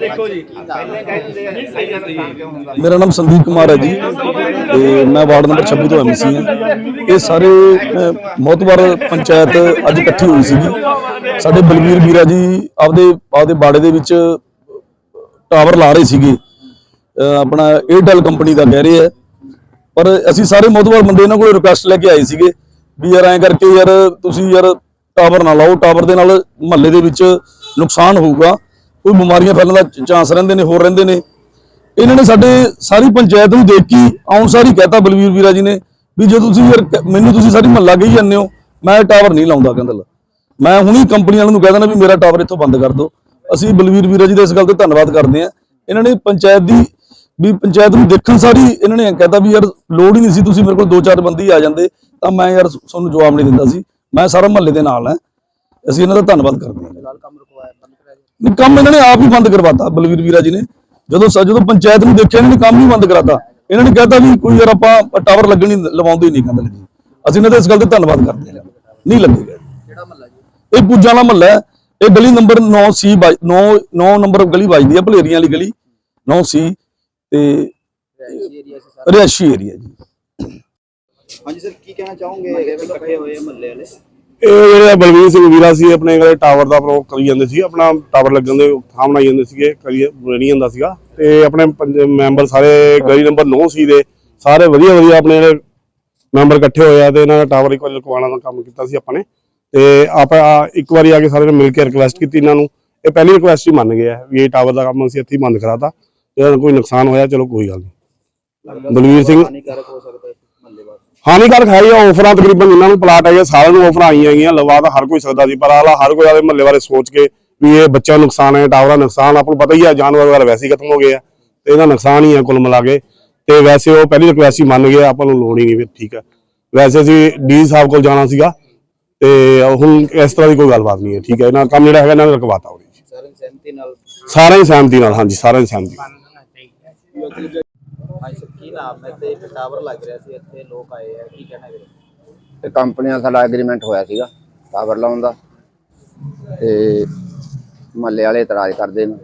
ਦੇਖੋ ਜੀ ਮੇਰਾ ਨਾਮ ਸੰਦੀਪ ਕੁਮਾਰ ਹੈ ਜੀ ਤੇ ਮੈਂ ਵਾਰਡ ਨੰਬਰ 26 ਤੋਂ ਐਮਸੀ ਹਾਂ। ਇਹ ਸਾਰੇ ਅਹ, ਪੰਚਾਇਤ ਅੱਜ ਇਕੱਠੀ ਹੋਈ ਸੀਗੀ। ਸਾਡੇ ਬਲਵੀਰ ਵੀਰਾ ਜੀ ਆਪਦੇ ਆਪਦੇ ਬਾੜੇ ਦੇ ਵਿੱਚ ਟਾਵਰ ਲਾ ਰਹੇ ਸੀਗੇ। ਆਪਣਾ ਏਅਰਟੈਲ ਕੰਪਨੀ ਦਾ ਕਹਿ ਰਹੇ ਆ। ਪਰ ਅਸੀਂ ਸਾਰੇ ਮੋਤਬਰ ਬੰਦੇ ਇਹਨਾਂ ਕੋਲ ਰਿਕੁਐਸਟ ਲੈ ਕੇ ਆਏ ਸੀਗੇ ਵੀ ਯਾਰ ਐਂ ਕਰਕੇ ਯਾਰ ਤੁਸੀਂ ਯਾਰ ਟਾਵਰ ਨਾ ਲਾਓ ਟਾਵਰ ਦੇ ਨਾਲ ਮਹੱਲੇ ਦੇ ਵਿੱਚ ਨੁਕਸਾਨ ਹੋਊਗਾ। ਕੋਈ ਬਿਮਾਰੀਆਂ ਫੈਲਣ ਦਾ ਚਾਂਸ ਰਹਿੰਦੇ ਨੇ, ਹੋਰ ਰਹਿੰਦੇ ਨੇ। ਇਹਨਾਂ ਨੇ ਸਾਡੇ ਸਾਰੀ ਪੰਚਾਇਤ ਨੂੰ ਦੇਖ ਕੇ ਆਉਣ ਸਾਰੀ ਕਹਤਾ ਬਲਵੀਰ ਵੀਰਾ ਜੀ ਨੇ ਵੀ ਜੇ ਤੁਸੀਂ ਯਾਰ ਮੈਨੂੰ ਤੁਸੀਂ ਸਾਰੀ ਮਹੱਲਾ ਕਹੀ ਜਾਂਦੇ ਹੋ, ਮੈਂ ਟਾਵਰ ਨਹੀਂ ਲਾਉਂਦਾ ਕਹਿੰਦਾ ਮੈਂ ਹੁਣੀ ਕੰਪਨੀ ਵਾਲਿਆਂ ਨੂੰ ਕਹਿ ਦੇਣਾ ਵੀ ਮੇਰਾ ਟਾਵਰ ਇੱਥੋਂ ਬੰਦ ਕਰ ਦਿਓ। ਅਸੀਂ ਬਲਵੀਰ ਵੀਰਾ ਜੀ ਦਾ ਇਸ ਗੱਲ ਤੇ ਧੰਨਵਾਦ ਕਰਦੇ ਹਾਂ। ਇਹਨਾਂ ਨੇ ਪੰਚਾਇਤ ਦੀ, ਵੀ ਪੰਚਾਇਤ ਨੂੰ ਦੇਖਣ ਸਾਰੀ ਇਹਨਾਂ ਨੇ ਕਹਤਾ ਵੀ ਯਾਰ ਲੋੜ ਹੀ ਨਹੀਂ ਸੀ ਤੁਸੀਂ ਮੇਰੇ ਕੋਲ ਦੋ ਚਾਰ ਬੰਦੇ ਹੀ ਆ ਜਾਂਦੇ, ਤਾਂ ਮੈਂ ਯਾਰ ਤੁਹਾਨੂੰ ਜਵਾਬ ਨਹੀਂ ਦਿੰਦਾ ਸੀ। ਮੈਂ ਸਾਰਾ ਮਹੱਲੇ ਦੇ ਨਾਲ ਹਾਂ। ਅਸੀਂ ਇਹਨਾਂ ਦਾ ਧੰਨਵਾਦ ਕਰਦੇ ਹਾਂ। ਨਹੀਂ ਕੰਮ ਇਹਨਾਂ ਨੇ ਆਪ ਹੀ ਬੰਦ ਕਰਵਾਤਾ ਬਲਵੀਰ ਵੀਰਾ ਜੀ ਨੇ। ਜਦੋਂ ਜਦੋਂ ਪੰਚਾਇਤ ਨੂੰ ਦੇਖਿਆ ਇਹਨਾਂ ਨੇ ਕੰਮ ਹੀ ਬੰਦ ਕਰਾਤਾ। ਇਹਨਾਂ ਨੇ ਕਹਿਤਾ ਵੀ ਕੋਈ ਯਾਰ ਆਪਾਂ ਟਾਵਰ ਲੱਗਣ ਲਵਾਉਂਦੇ ਹੀ ਨਹੀਂ ਕਹਿੰਦੇ ਜੀ। ਅਸੀਂ ਇਹਨਾਂ ਦਾ ਇਸ ਗੱਲ ਤੇ ਧੰਨਵਾਦ ਕਰਦੇ ਹਾਂ। ਨਹੀਂ ਲੱਗੇਗਾ ਕਿਹੜਾ ਮਹੱਲਾ ਜੀ? ਇਹ ਪੂਜਾ ਵਾਲਾ ਮਹੱਲਾ ਹੈ। ਇਹ ਗਲੀ ਨੰਬਰ 9 ਸੀ 9 9 ਨੰਬਰ ਗਲੀ ਵੱਜਦੀ ਹੈ ਭਲੇਰੀਆਂ ਵਾਲੀ ਗਲੀ। 9 ਸੀ ਤੇ ਰਿਹਾਇਸ਼ੀ ਏਰੀਆ ਜੀ। ਹਾਂਜੀ ਸਰ ਕੀ ਕਹਿਣਾ ਚਾਹੋਗੇ? ਇਕੱਠੇ ਹੋਏ ਆ ਮਹੱਲੇ ਵਾਲੇ। ਇਹ ਜਿਹੜੇ ਬਲਵੀਰ ਸਿੰਘ ਵੀਰਾ ਸੀ ਆਪਣੇ ਕੋਲੇ ਟਾਵਰ ਦਾ ਪ੍ਰੋਗ ਕਰੀ ਜਾਂਦੇ ਸੀ ਆਪਣਾ ਟਾਵਰ ਲੱਗਣ ਦੇ ਥਾਂ ਬਣਾਈ ਜਾਂਦੇ ਸੀਗੇ ਕਰੀ ਬਣੀ ਜਾਂਦਾ ਸੀਗਾ। ਤੇ ਆਪਣੇ ਮੈਂਬਰ ਸਾਰੇ ਗਲੀ ਨੰਬਰ 9 ਸੀ ਦੇ ਸਾਰੇ ਵਧੀਆ ਵਧੀਆ ਆਪਣੇ ਜਿਹੜੇ ਮੈਂਬਰ ਇਕੱਠੇ ਹੋਏ ਆ ਤੇ ਇਹਨਾਂ ਦਾ ਟਾਵਰ ਇੱਕ ਵਾਰੀ ਲਗਵਾਉਣ ਦਾ ਕੰਮ ਕੀਤਾ ਸੀ ਆਪਾਂ ਨੇ। ਤੇ ਆਪਾਂ ਇੱਕ ਵਾਰੀ ਆ ਕੇ ਸਾਰੇ ਨੇ ਮਿਲ ਕੇ ਰਿਕੁਐਸਟ ਕੀਤੀ ਇਹਨਾਂ ਨੂੰ। ਇਹ ਪਹਿਲੀ ਰਿਕੁਐਸਟ ਹੀ ਮੰਨ ਗਏ ਆ ਵੀ ਇਹ ਟਾਵਰ ਦਾ ਕੰਮ ਅਸੀਂ ਇੱਥੇ ਹੀ ਬੰਦ ਕਰਾਤਾ। ਜੇ ਕੋਈ ਨੁਕਸਾਨ ਹੋਇਆ ਚਲੋ ਕੋਈ ਗੱਲ ਨਹੀਂ ਬਲਵੀਰ ਸਿੰਘ ਹਾਨੀਕਾਰਕ ਹੋ ਹੈ ਹੈ ਹੀ ਆ ਆਫਰਾਂ ਤਕਰੀਬਨ ਜਿਨ੍ਹਾਂ ਨੂੰ ਪਲਾਟ ਹੈਗੇ ਸਾਰਿਆਂ ਨੂੰ ਆਫਰਾਂ ਆਈਆਂ ਹੈਗੀਆਂ ਲਵਾ ਤਾਂ ਹਰ ਕੋਈ ਸਕਦਾ ਸੀ ਪਰ ਆਲਾ ਹਰ ਕੋਈ ਆਦੇ ਮਹੱਲੇ ਬਾਰੇ ਸੋਚ ਕੇ ਵੀ ਇਹ ਬੱਚਿਆਂ ਨੂੰ ਨੁਕਸਾਨ ਹੈ ਟਾਵਰਾਂ ਨੁਕਸਾਨ ਆਪਾਂ ਨੂੰ ਪਤਾ ਹੀ ਆ ਜਾਨਵਰ ਵਗੈਰਾ ਵੈਸੇ ਹੀ ਖਤਮ ਹੋ ਗਏ ਆ ਤੇ ਇਹਦਾ ਨੁਕਸਾਨ ਹੀ ਆ ਕੁੱਲ ਮਿਲਾ ਕੇ। ਤੇ ਵੈਸੇ ਉਹ ਪਹਿਲੀ ਰਿਕੁਐਸਟ ਹੀ ਮੰਨ ਗਏ ਆਪਾਂ ਨੂੰ ਲੋੜ ਹੀ ਨਹੀਂ ਫਿਰ ਠੀਕ ਹੈ ਵੈਸੇ ਅਸੀਂ ਡੀ ਸਾਹਿਬ ਕੋਲ ਜਾਣਾ ਸੀਗਾ ਤੇ ਹੁਣ ਇਸ ਤਰ੍ਹਾਂ ਦੀ ਕੋਈ ਗੱਲਬਾਤ ਨਹੀਂ ਹੈ ਠੀਕ ਹੈ ਇਹਨਾਂ ਕੰਮ ਜਿਹੜਾ ਹੈਗਾ ਇਹਨਾਂ ਨੇ ਰਕਵਾਤਾ ਹੋਣੀ ਸਾਰਿਆਂ ਦੀ ਸਹਿਮਤੀ ਨਾਲ। ਸਾਰਿਆਂ ਦੀ ਸਹਿਮਤੀ ਨਾਲ ਹਾਂਜੀ ਸਾਰਿਆਂ ਦੀ ਸਹਿਮਤੀ ਨਾਲ। ਹਾਂਜੀ ਕੀ ਨਾਮ ਹੈ ਤੇ ਇੱਕ ਟਾਵਰ ਲੱਗ ਰਿਹਾ ਸੀ, ਇੱਥੇ ਲੋਕ ਆਏ ਆ, ਕੀ ਕਹਿਣਾ ਵੀਰੇ? ਤੇ ਕੰਪਨੀ ਸਾਡਾ ਐਗਰੀਮੈਂਟ ਹੋਇਆ ਸੀਗਾ ਟਾਵਰ ਲਾਉਣ ਦਾ ਤੇ ਮਹੱਲੇ ਵਾਲੇ ਇਤਰਾਜ਼ ਕਰਦੇ ਨੇ।